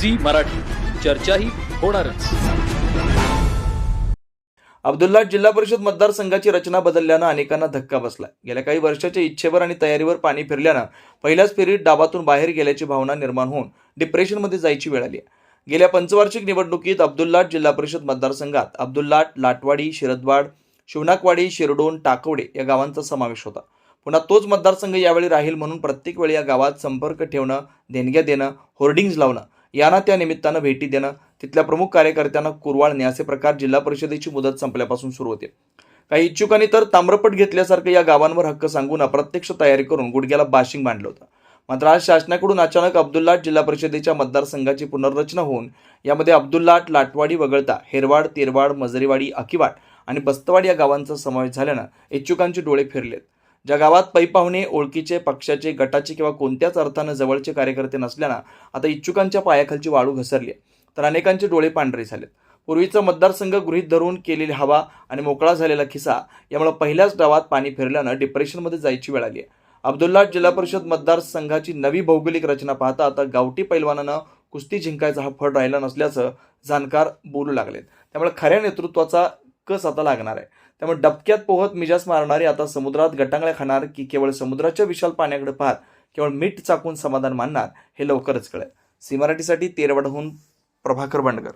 Zee Marathi. चर्चाही होणारच. अब्दुल्ला जिल्हा परिषद मतदारसंघाची रचना बदलल्यानं अनेकांना धक्का बसला गेल्या काही वर्षाच्या इच्छेवर आणि तयारीवर पाणी फिरल्यानं पहिल्याच फेरीत डाबातून बाहेर गेल्याची भावना निर्माण होऊन डिप्रेशनमध्ये जायची वेळ आली गेल्या पंचवार्षिक निवडणुकीत अब्दुल्लाट जिल्हा परिषद मतदारसंघात अब्दुल्लाट लाटवाडी शिरदवाड शिवनाकवाडी शिरडोन टाकवडे या गावांचा समावेश होता. पुन्हा तोच मतदारसंघ यावेळी राहील म्हणून प्रत्येक वेळी या गावात संपर्क ठेवणं देणग्या देणं होर्डिंग्ज लावणं यांना त्या निमित्तानं भेटी देणं तिथल्या प्रमुख कार्यकर्त्यांना कुरवाळणे असे प्रकार जिल्हा परिषदेची मुदत संपल्यापासून सुरू होते. काही इच्छुकांनी तर ताम्रपट घेतल्यासारखं या गावांवर हक्क सांगून अप्रत्यक्ष तयारी करून गुडघ्याला बाशिंग बांधलं होतं. मात्र आज शासनाकडून अचानक अब्दुल्लाट जिल्हा परिषदेच्या मतदारसंघाची पुनर्रचना होऊन यामध्ये अब्दुल्लाट लाटवाडी वगळता हेरवाड तेरवाड मजरीवाडी अकिवाड आणि बस्तवाड या गावांचा समावेश झाल्यानं इच्छुकांचे डोळे फिरलेत. ज्या गावात पै पाहुणे ओळखीचे पक्षाचे गटाचे किंवा कोणत्याच अर्थानं जवळचे कार्यकर्ते नसल्यानं आता इच्छुकांच्या पायाखालची वाळू घसरली आहे. तर अनेकांचे डोळे पांढरे झालेत. पूर्वीचा मतदारसंघ गृहीत धरून केलेली हवा आणि मोकळा झालेला खिसा यामुळे पहिल्याच डावात पाणी फिरल्यानं डिप्रेशनमध्ये जायची वेळ आली आहे. अब्दुल्ला जिल्हा परिषद मतदारसंघाची नवी भौगोलिक रचना पाहता आता गावठी पैलवानानं कुस्ती जिंकायचा हा फळ राहिला नसल्याचं जाणकार बोलू लागलेत. त्यामुळे खऱ्या नेतृत्वाचा कस आता लागणार आहे. त्यामुळे डबक्यात पोहत मिजास मारणारे आता समुद्रात गटांगळ्या खाणार की केवळ समुद्राच्या विशाल पाण्याकडे पाहत केवळ मीठ चाकून समाधान मानणार हे लवकरच कळेल. सी मराठीसाठी तेरवडहून प्रभाकर बंडकर